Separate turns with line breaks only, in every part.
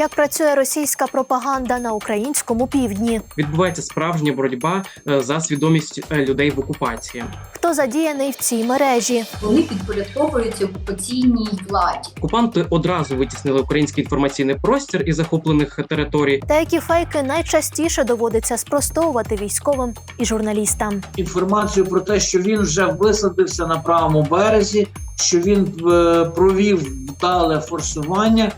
Як працює російська пропаганда на українському півдні?
Відбувається справжня боротьба е, за свідомість е, людей в окупації.
Хто задіяний в цій мережі?
Вони підпорядковуються окупаційній владі.
Окупанти одразу витіснили український інформаційний простір із захоплених територій.
Та які фейки найчастіше доводиться спростовувати військовим і журналістам?
інформацію про те, що він вже висадився на правому березі, що він е, провів вдале форсування.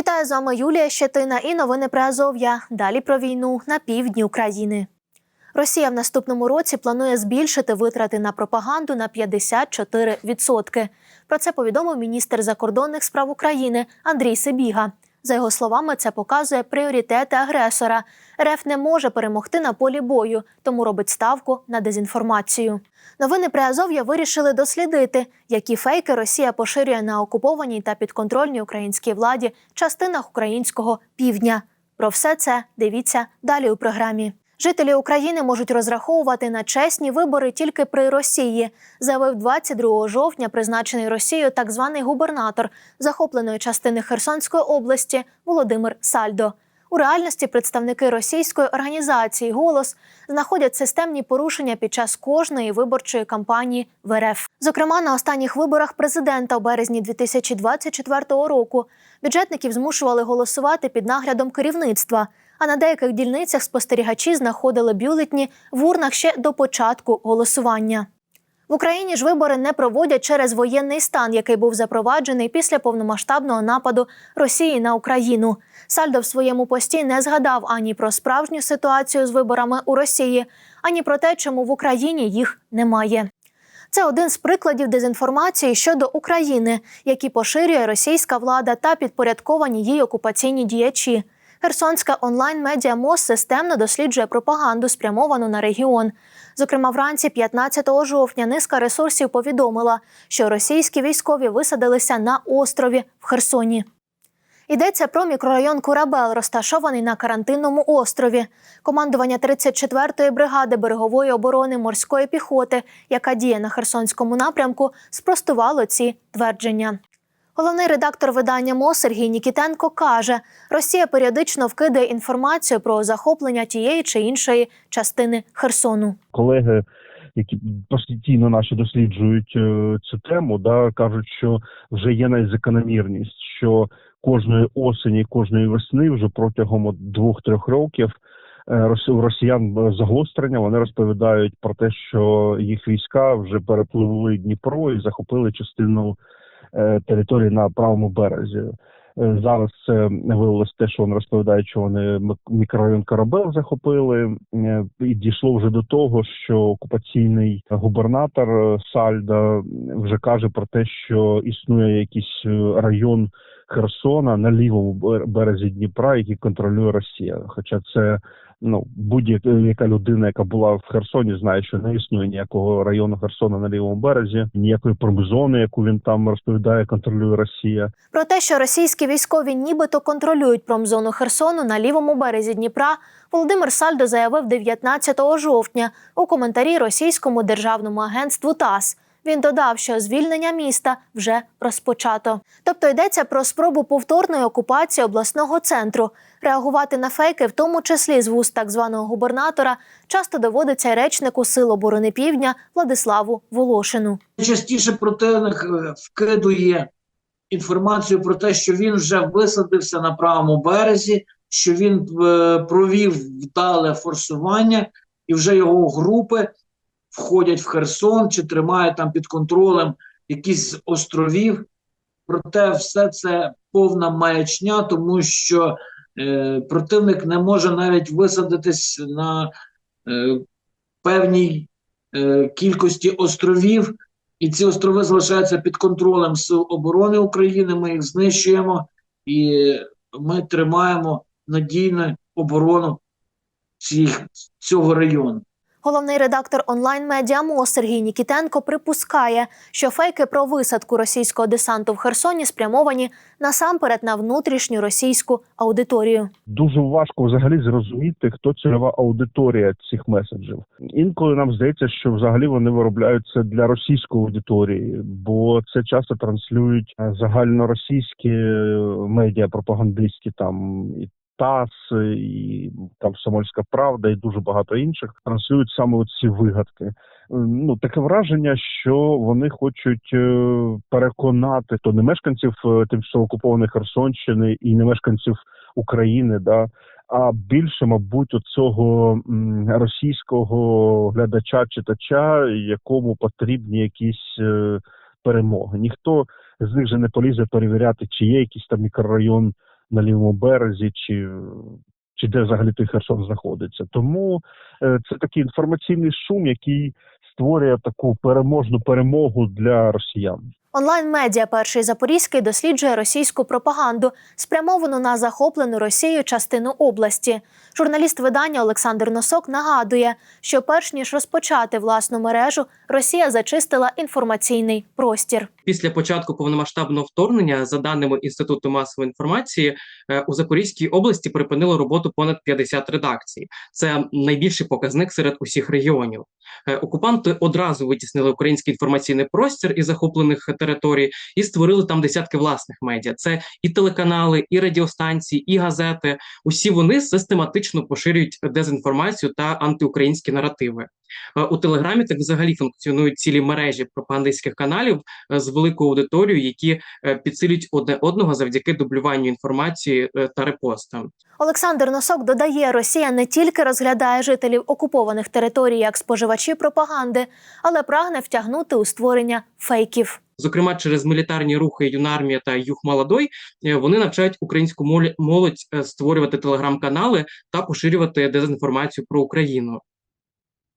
Вітаю з вами Юлія Щетина і новини про Азов'я. Далі про війну на півдні України. Росія в наступному році планує збільшити витрати на пропаганду на 54%. Про це повідомив міністр закордонних справ України Андрій Сибіга. За його словами, це показує пріоритети агресора. РФ не може перемогти на полі бою, тому робить ставку на дезінформацію. Новини при Азов'я вирішили дослідити, які фейки Росія поширює на окупованій та підконтрольній українській владі частинах українського півдня. Про все це дивіться далі у програмі. Жителі України можуть розраховувати на чесні вибори тільки при Росії, заявив 22 жовтня призначений Росією так званий губернатор захопленої частини Херсонської області Володимир Сальдо. У реальності представники російської організації Голос знаходять системні порушення під час кожної виборчої кампанії в РФ. Зокрема, на останніх виборах президента у березні 2024 року бюджетників змушували голосувати під наглядом керівництва. А на деяких дільницях спостерігачі знаходили бюлетні в урнах ще до початку голосування. В Україні ж вибори не проводять через воєнний стан, який був запроваджений після повномасштабного нападу Росії на Україну. Сальдо в своєму пості не згадав ані про справжню ситуацію з виборами у Росії, ані про те, чому в Україні їх немає. Це один з прикладів дезінформації щодо України, які поширює російська влада та підпорядковані їй окупаційні діячі. Херсонська онлайн-медіа МОЗ системно досліджує пропаганду, спрямовану на регіон. Зокрема, вранці 15 жовтня низка ресурсів повідомила, що російські військові висадилися на острові в Херсоні. Йдеться про мікрорайон Курабел, розташований на карантинному острові. Командування 34-ї бригади берегової оборони морської піхоти, яка діє на Херсонському напрямку, спростувало ці твердження. Головний редактор видання МО Сергій Нікітенко каже: Росія періодично вкидає інформацію про захоплення тієї чи іншої частини Херсону.
колеги, які постійно наші досліджують е, цю тему, да кажуть, що вже є навіть закономірність, що кожної осені, кожної весни, вже протягом двох-трьох років. е, росіян е, загострення вони розповідають про те, що їх війська вже перепливли Дніпро і захопили частину території на правому березі. Е, Зараз це виявилось те, що вони розповідає, що вони мікрорайон Карабел захопили, Е, і дійшло вже до того, що окупаційний губернатор е, Сальда вже каже про те, що існує якийсь е, район Херсона на лівому березі Дніпра, який контролює Росія. Хоча це ну будь-яка людина, яка була в Херсоні, знає, що не існує ніякого району Херсона на лівому березі, ніякої промзони, яку він там розповідає, контролює Росія.
Про те, що російські військові нібито контролюють промзону Херсону на лівому березі Дніпра, Володимир Сальдо заявив 19 жовтня у коментарі російському державному агентству ТАСС. Він додав, що звільнення міста вже розпочато. Тобто йдеться про спробу повторної окупації обласного центру. Реагувати на фейки, в тому числі з вуст так званого губернатора, часто доводиться речнику Сил оборони Півдня Владиславу Волошину.
Частіше противник е, вкидує інформацію про те, що він вже висадився на правому березі, що він е, провів вдале форсування, і вже його групи входять в Херсон чи тримають там під контролем якісь з островів. Проте все це повна маячня, тому що е, противник не може навіть висадитись на е, певній е, кількості островів, і ці острови залишаються під контролем Сил оборони України. Ми їх знищуємо і ми тримаємо надійну оборону цих, цього району.
Головний редактор онлайн-медіа МОЗ Сергій Нікітенко припускає, що фейки про висадку російського десанту в Херсоні спрямовані насамперед на внутрішню російську аудиторію.
Дуже важко взагалі зрозуміти, хто цільова аудиторія цих меседжів. Інколи нам здається, що взагалі вони виробляються для російської аудиторії, бо це часто транслюють е, загальноросійські е, медіа пропагандистські там і. ТАСС, і там Самольська Правда, і дуже багато інших транслюють саме ці вигадки. Е, Ну таке враження, що вони хочуть е, переконати то не мешканців е, тимчасово окупованої Херсонщини і не мешканців України, да а більше, мабуть, цього російського глядача читача, якому потрібні якісь перемоги. Ніхто з них же не полізе перевіряти, чи є якийсь там мікрорайон на лівому березі, чи, чи де взагалі той Херсон знаходиться. Тому е, це такий інформаційний шум, який створює таку переможну перемогу для росіян.
Онлайн-медіа Перший Запорізький досліджує російську пропаганду, спрямовану на захоплену Росією частину області. Журналіст видання Олександр Носок нагадує, що перш ніж розпочати власну мережу, Росія зачистила інформаційний простір.
Після початку повномасштабного вторгнення, за даними Інституту масової інформації, е, у Запорізькій області припинило роботу понад 50 редакцій. Це найбільший показник серед усіх регіонів. Е, Окупанти одразу витіснили український інформаційний простір із захоплених територій і створили там десятки власних медіа. Це і телеканали, і радіостанції, і газети. Усі вони систематично поширюють дезінформацію та антиукраїнські наративи. Е, У Телеграмі так взагалі функціонують цілі мережі пропагандистських каналів е, з великою аудиторією, які е, підсилюють одне одного завдяки дублюванню інформації та репостам.
Олександр Носок додає, Росія не тільки розглядає жителів окупованих територій як споживачі пропаганди, але прагне втягнути у створення фейків.
Зокрема, через мілітарні рухи Юнармія та Юг Молодой вони навчають українську молодь створювати телеграм-канали та поширювати дезінформацію про Україну.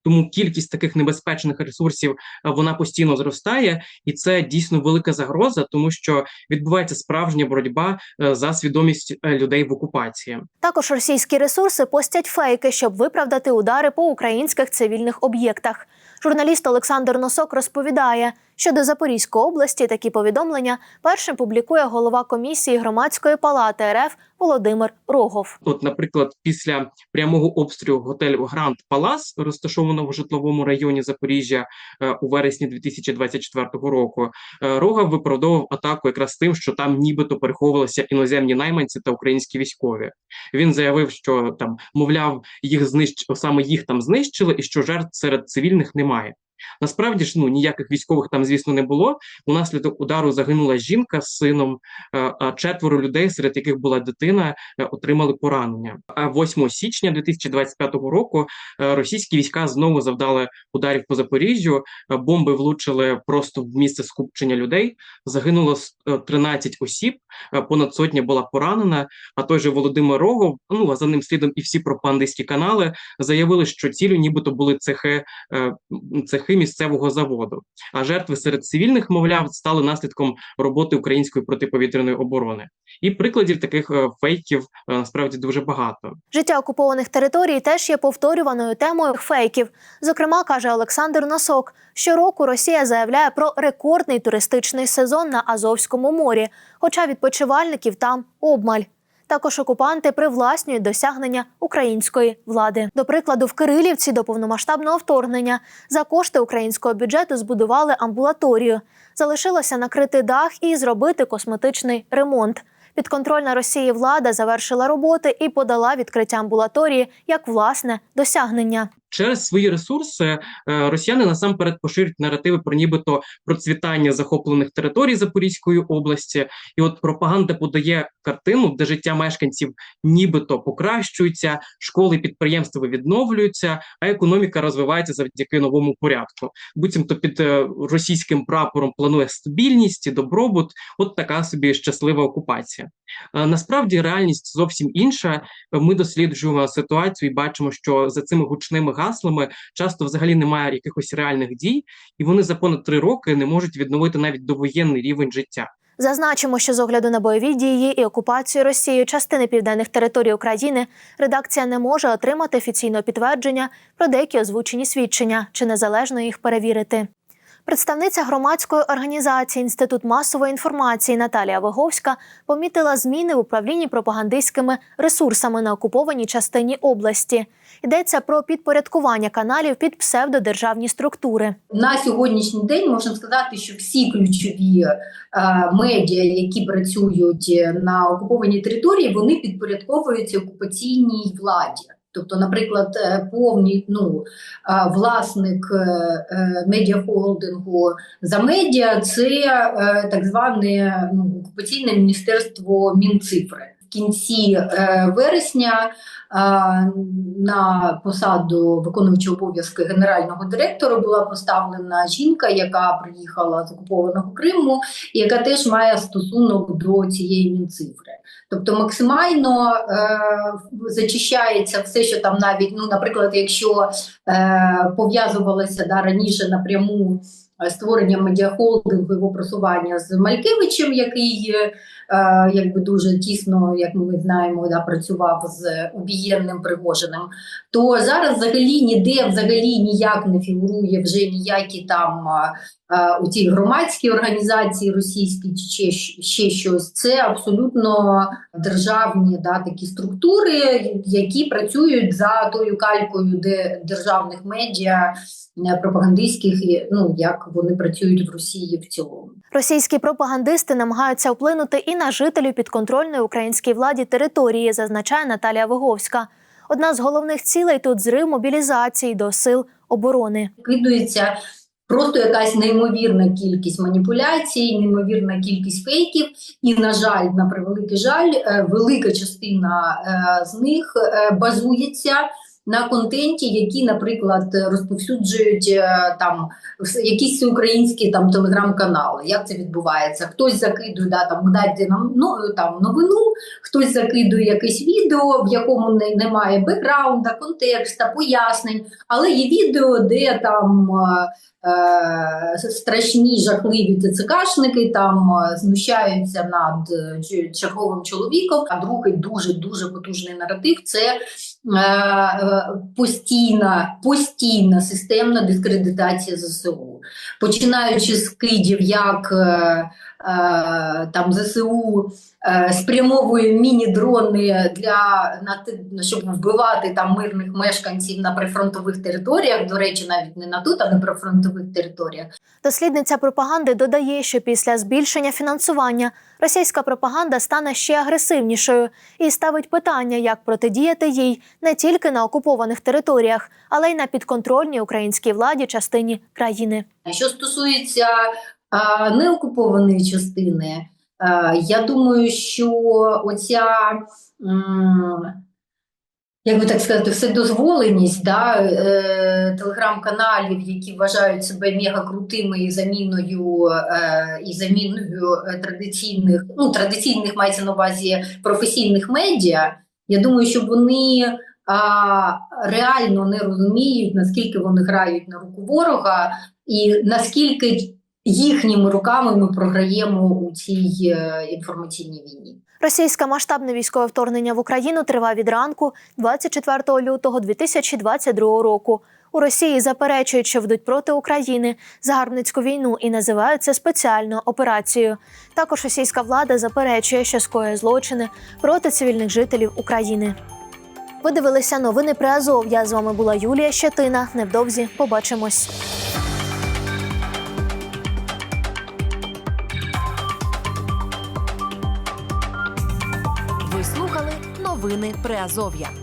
Тому кількість таких небезпечних ресурсів е, вона постійно зростає, і це дійсно велика загроза, тому що відбувається справжня боротьба е, за свідомість е, людей в окупації.
Також російські ресурси постять фейки, щоб виправдати удари по українських цивільних об'єктах. Журналіст Олександр Носок розповідає, що до Запорізької області такі повідомлення першим публікує голова комісії громадської палати РФ Володимир Рогов.
От, наприклад, після прямого обстрілу готелю Гранд Палас, розташованого в житловому районі Запоріжжя е, у вересні 2024 року, е, Рогов виправдовував атаку якраз тим, що там нібито переховувалися іноземні найманці та українські військові. Він заявив, що там, мовляв, їх знищ... саме їх там знищили, і що жертв серед цивільних немає. Насправді ж ну ніяких військових там, звісно, не було. Унаслідок удару загинула жінка з сином, е, а четверо людей, серед яких була дитина, е, отримали поранення. А 8 січня 2025 року е, російські війська знову завдали ударів по Запоріжжю. Бомби влучили просто в місце скупчення людей. Загинуло с- е, 13 осіб, понад сотня була поранена. А той же Володимир Рогов, ну а за ним слідом і всі пропагандистські канали заявили, що цілю нібито були цехи, е, цехи місцевого заводу. А жертви серед цивільних, мовляв, стали наслідком роботи української протиповітряної оборони. І прикладів таких е, фейків е, насправді дуже багато.
Життя окупованих територій теж є повторюваною темою фейків. Зокрема, каже Олександр Носок, щороку Росія заявляє про рекордний туристичний сезон на Азовському морі, хоча відпочивальників там обмаль. Також окупанти привласнюють досягнення української влади. До прикладу, в Кирилівці до повномасштабного вторгнення за кошти українського бюджету збудували амбулаторію. Залишилося накрити дах і зробити косметичний ремонт. Підконтрольна Росії влада завершила роботи і подала відкриття амбулаторії як власне досягнення.
Через свої ресурси е, росіяни насамперед поширюють наративи про нібито процвітання захоплених територій Запорізької області, і от пропаганда подає картину, де життя мешканців нібито покращується, школи, підприємства відновлюються, а економіка розвивається завдяки новому порядку. Буцімто під е, російським прапором планує стабільність і добробут. От така собі щаслива окупація. Насправді реальність зовсім інша. Ми досліджуємо ситуацію і бачимо, що за цими гучними гаслами часто взагалі немає якихось реальних дій, і вони за понад три роки не можуть відновити навіть довоєнний рівень життя.
Зазначимо, що з огляду на бойові дії і окупацію Росією частини південних територій України редакція не може отримати офіційного підтвердження про деякі озвучені свідчення чи незалежно їх перевірити. Представниця громадської організації Інститут масової інформації Наталія Виговська помітила зміни в управлінні пропагандистськими ресурсами на окупованій частині області. Йдеться про підпорядкування каналів під псевдодержавні структури.
На сьогоднішній день можна сказати, що всі ключові е, медіа, які працюють на окупованій території, вони підпорядковуються окупаційній владі. Тобто, наприклад, е, повний ну, власник е, е, медіахолдингу за медіа це так зване ну, окупаційне міністерство Мінцифри. Кінці е, вересня е, на посаду виконуючого обов'язки генерального директора була поставлена жінка, яка приїхала з окупованого Криму, і яка теж має стосунок до цієї мінцифри. Тобто максимально е, зачищається все, що там навіть, ну, наприклад, якщо е, пов'язувалося да, раніше напряму створення медіахолдингу його просування з Малькевичем, який е, якби дуже тісно, як ми знаємо, да, працював з убієнним Пригожиним, то зараз взагалі ніде взагалі ніяк не фігурує вже ніякі там е, у цій громадській організації російській чи ще, щось. Це абсолютно державні да, такі структури, які працюють за тою калькою де державних медіа е, пропагандистських, ну як вони працюють в Росії в цілому.
Російські пропагандисти намагаються вплинути і на жителів підконтрольної українській владі території, зазначає Наталія Виговська. Одна з головних цілей тут зрив мобілізації до сил оборони.
Кидується просто якась неймовірна кількість маніпуляцій, неймовірна кількість фейків. І, на жаль, на превеликий жаль, е, велика частина е, з них е, базується. На контенті, які, наприклад, розповсюджують е, там якісь українські там телеграм-канали. Як це відбувається? Хтось закидує да, там дайте нам ну, там новину, хтось закидує якесь відео, в якому не, немає бекграунда, контекста, пояснень, але є відео, де там е, е, страшні жахливі ТЦКшники там знущаються над черговим чоловіком. А другий дуже дуже потужний наратив це постійна, постійна системна дискредитація ЗСУ, починаючи з кидів, як е, е, там ЗСУ е, спрямовує міні-дрони для на щоб вбивати там мирних мешканців на прифронтових територіях. До речі, навіть не на тут, а на прифронтових територіях.
Дослідниця пропаганди додає, що після збільшення фінансування російська пропаганда стане ще агресивнішою і ставить питання, як протидіяти їй не тільки на окупованих територіях, але й на підконтрольній українській владі частині країни.
Що стосується неокупованої частини, я думаю, що оця. Як би так сказати, вседозволеність да, е, телеграм-каналів, які вважають себе мегакрутими і заміною, е, і заміною е, традиційних, ну традиційних мається на увазі професійних медіа. Я думаю, що вони а, реально не розуміють, наскільки вони грають на руку ворога, і наскільки їхніми руками ми програємо у цій е, інформаційній війні.
Російське масштабне військове вторгнення в Україну триває від ранку 24 лютого 2022 року. У Росії заперечують, що ведуть проти України загарбницьку війну і називають це спеціальною операцією. Також російська влада заперечує, що скоює злочини проти цивільних жителів України. Ви дивилися новини при Азов'я. З вами була Юлія Щетина. Невдовзі побачимось.
Приазов'я.